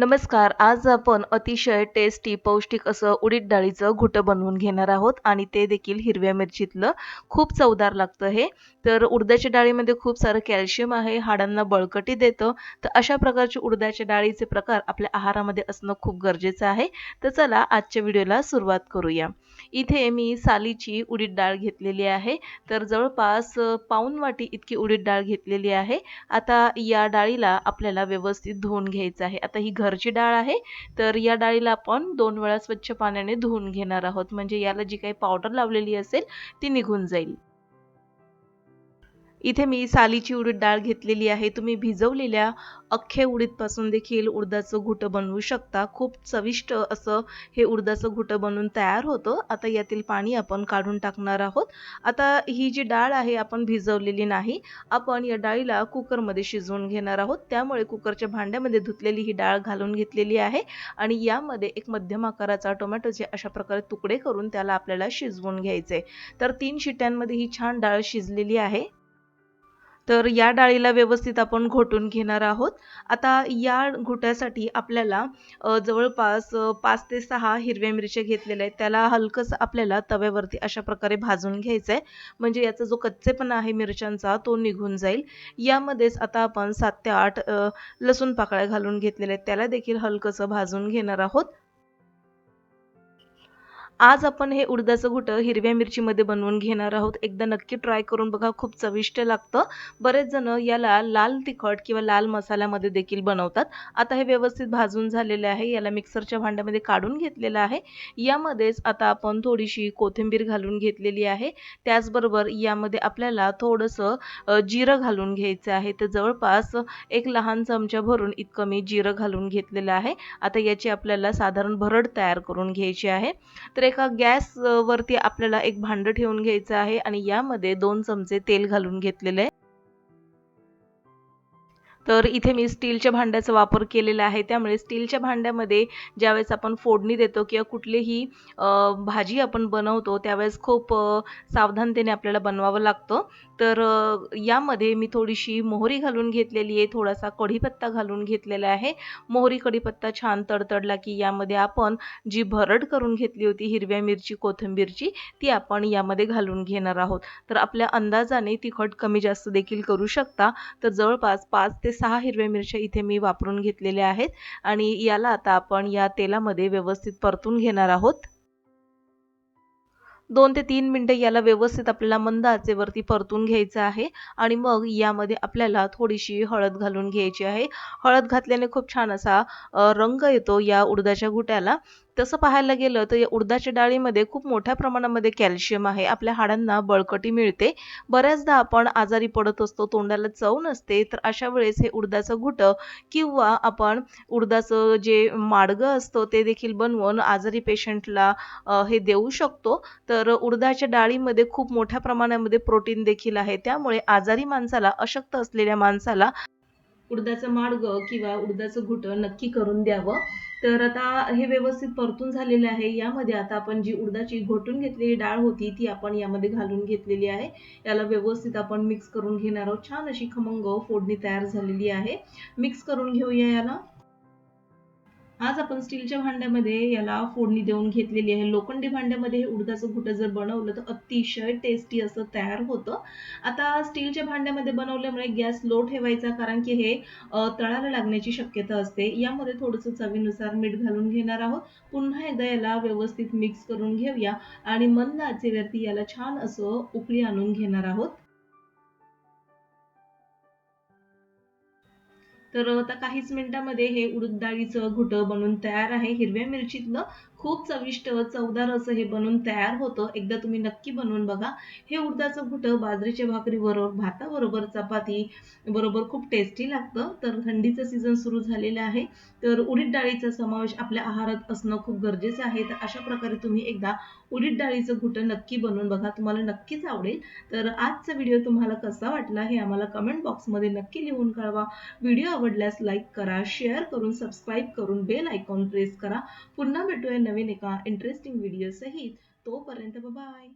नमस्कार आज आपण अतिशय टेस्टी पौष्टिक असं उडीद डाळीचं घुटं बनवून घेणार आहोत आणि ते देखील हिरव्या मिरचीतलं. खूप चवदार लागतं हे. तर उडदाच्या डाळीमध्ये खूप सारं कॅल्शियम आहे हाडांना बळकटी देतं. तर अशा प्रकारचे उडदाच्या डाळीचे प्रकार आपल्या आहारामध्ये असणं खूप गरजेचं आहे. तर चला आजच्या व्हिडिओला सुरुवात करूया. इथे मी सालीची उडीद डाळ घेतलेली आहे. तर जवळपास पाऊन वाटी इतकी उडीद डाळ घेतलेली आहे. आता या डाळीला आपल्याला व्यवस्थित धुवून घ्यायचं आहे. आता ही घरची डाळ आहे. तर या डाळीला आपण दोन वेळा स्वच्छ पाण्याने धुवून घेणार आहोत. म्हणजे याला जी काही पावडर लावलेली असेल ती निघून जाईल. इथे मी सालीची उडीद डाळ घेतलेली आहे. तुम्ही भिजवलेल्या अख्खे उडीदपासून देखील उडदाचं घुटं बनवू शकता. खूप चविष्ट असं हे उडदाचं घुटं बनवून तयार होतं. आता यातील पाणी आपण काढून टाकणार आहोत. आता ही जी डाळ आहे आपण भिजवलेली नाही. आपण या डाळीला कुकरमध्ये शिजवून घेणार आहोत. त्यामुळे कुकरच्या भांड्यामध्ये धुतलेली ही डाळ घालून घेतलेली आहे. आणि यामध्ये एक मध्यम आकाराचा टोमॅटोचे अशा प्रकारे तुकडे करून त्याला आपल्याला शिजवून घ्यायचे तर तीन शिट्यांमध्ये ही छान डाळ शिजलेली आहे. तर या डाळीला व्यवस्थित आपण घोटून घेणार आहोत. आता या घोट्यासाठी आपल्याला जवळपास पाच ते सहा हिरव्या मिरच्या घेतलेल्या आहेत. त्याला हलकंसं आपल्याला तव्यावरती अशा प्रकारे भाजून घ्यायचं आहे म्हणजे याचा जो कच्चेपणा आहे मिरच्यांचा तो निघून जाईल. यामध्येच आता आपण सात ते आठ लसूण पाकळ्या घालून घेतलेल्या आहेत. त्याला देखील हलकंसं भाजून घेणार आहोत. आज आपण हे उडदाचं घुटं हिरव्या मिरचीमध्ये बनवून घेणार आहोत. एकदा नक्की ट्राय करून बघा खूप चविष्ट लागतं. बरेच जण याला लाल तिखट किंवा लाल मसाल्यामध्ये देखील बनवतात. आता हे व्यवस्थित भाजून झालेले आहे. याला मिक्सरच्या भांड्यामध्ये काढून घेतलेलं आहे. यामध्येच आता आपण थोडीशी कोथिंबीर घालून घेतलेली आहे. त्याचबरोबर यामध्ये आपल्याला थोडंसं जिरं घालून घ्यायचं आहे. तर जवळपास एक लहान चमचा भरून इतकं मी जिरं घालून घेतलेलं आहे. आता याची आपल्याला साधारण भरड तयार करून घ्यायची आहे. तर एका गॅस वरती आपल्याला एक भांडं ठेवून घ्यायचं आहे आणि यामध्ये दोन चमचे तेल घालून घेतलेले आहे. तर इथे मी स्टीलच्या भांड्याचा वापर केलेला आहे. त्यामुळे स्टीलच्या भांड्यामध्ये ज्यावेळेस आपण फोडणी देतो किंवा कुठलीही भाजी आपण बनवतो त्यावेळेस खूप सावधानतेने आपल्याला बनवावं लागतं. तर यामध्ये मी थोडीशी मोहरी घालून घेतलेली आहे. थोडासा कढीपत्ता घालून घेतलेला आहे. मोहरी कढीपत्ता छान तडतडला की यामध्ये आपण जी भरड करून घेतली होती हिरव्या मिरची कोथिंबीरची ती आपण यामध्ये घालून घेणार आहोत. तर आपल्या अंदाजाने तिखट कमी जास्त देखील करू शकता. तर जवळपास पाच ते सहा हिरव्या मिरच्या इथे मी वापरून घेतलेल्या आहेत आणि याला आता आपण या तेलामध्ये व्यवस्थित परतून घेणार आहोत. दोन ते तीन मिनटं याला व्यवस्थित आपल्याला मंद आचेवरती परतून घ्यायचं आहे आणि मग यामध्ये आपल्याला थोडीशी हळद घालून घ्यायची आहे. हळद घातल्याने खूप छान असा रंग येतो या उडदाच्या घुट्याला. तसं पाहायला गेलं तर या उडदाच्या डाळीमध्ये खूप मोठ्या प्रमाणामध्ये कॅल्शियम आहे. आपल्या हाडांना बळकटी मिळते. बऱ्याचदा आपण आजारी पडत असतो तोंडाला चव नसते तर अशा वेळेस हे उडदाचं घुटं किंवा आपण उडदाचं जे माडगं असतं ते देखील बनवून आजारी पेशंटला हे देऊ शकतो. तर उडदाच्या डाळीमध्ये खूप मोठ्या प्रमाणामध्ये प्रोटीन देखील आहे. त्यामुळे आजारी माणसाला अशक्त असलेल्या माणसाला उडदाचं माडगं किंवा उडदाचं घुटं नक्की करून द्यावं. तर आता हे व्यवस्थित परतून झालेलं आहे. यामध्ये आता आपण जी उडदाची घोटून घेतलेली डाळ होती ती आपण यामध्ये घालून घेतलेली आहे. याला व्यवस्थित आपण मिक्स करून घेणार आहोत. छान अशी खमंग फोडणी तयार झालेली आहे. मिक्स करून घेऊया याला. आज आपण स्टीलच्या भांड्यामध्ये याला फोडणी देऊन घेतलेली आहे. लोखंडी भांड्यामध्ये हे उडदाचं घुटं जर बनवलं तर अतिशय टेस्टी असं तयार होतं. आता स्टीलच्या भांड्यामध्ये बनवल्यामुळे गॅस लो ठेवायचा कारण की हे तळाला लागण्याची शक्यता असते. यामध्ये थोडंसं चवीनुसार मीठ घालून घेणार आहोत. पुन्हा एकदा याला व्यवस्थित मिक्स करून घेऊया आणि मंद आचेवरती याला छान असं उकळी आणून घेणार आहोत. तर आता काहीच मिनिटामध्ये हे उडद डाळीचं घुटं बनून तयार आहे हिरव्या मिरचीतलं. खूप चविष्ट चवदार असं हे बनवून तयार होतं. एकदा तुम्ही नक्की बनवून बघा. हे उडदाचं घुटं बाजरीच्या भाकरीबरोबर भाताबरोबर चपाती बरोबर खूप टेस्टी लागतं. तर थंडीचं सीझन सुरू झालेलं आहे. तर उडीद डाळीचा समावेश आपल्या आहारात असणं खूप गरजेचं आहे. तर अशा प्रकारे तुम्ही एकदा उडीद डाळीचं घुटं नक्की बनवून बघा. तुम्हाला नक्कीच आवडेल. तर आजचा व्हिडिओ तुम्हाला कसा वाटला हे आम्हाला कमेंट बॉक्समध्ये नक्की लिहून कळवा. व्हिडिओ आवडल्यास लाईक करा शेअर करून सबस्क्राईब करून बेल आयकॉन प्रेस करा. पुन्हा भेटूया नवीन एका इंटरेस्टिंग व्हिडिओ सहित तोपर्यंत बाय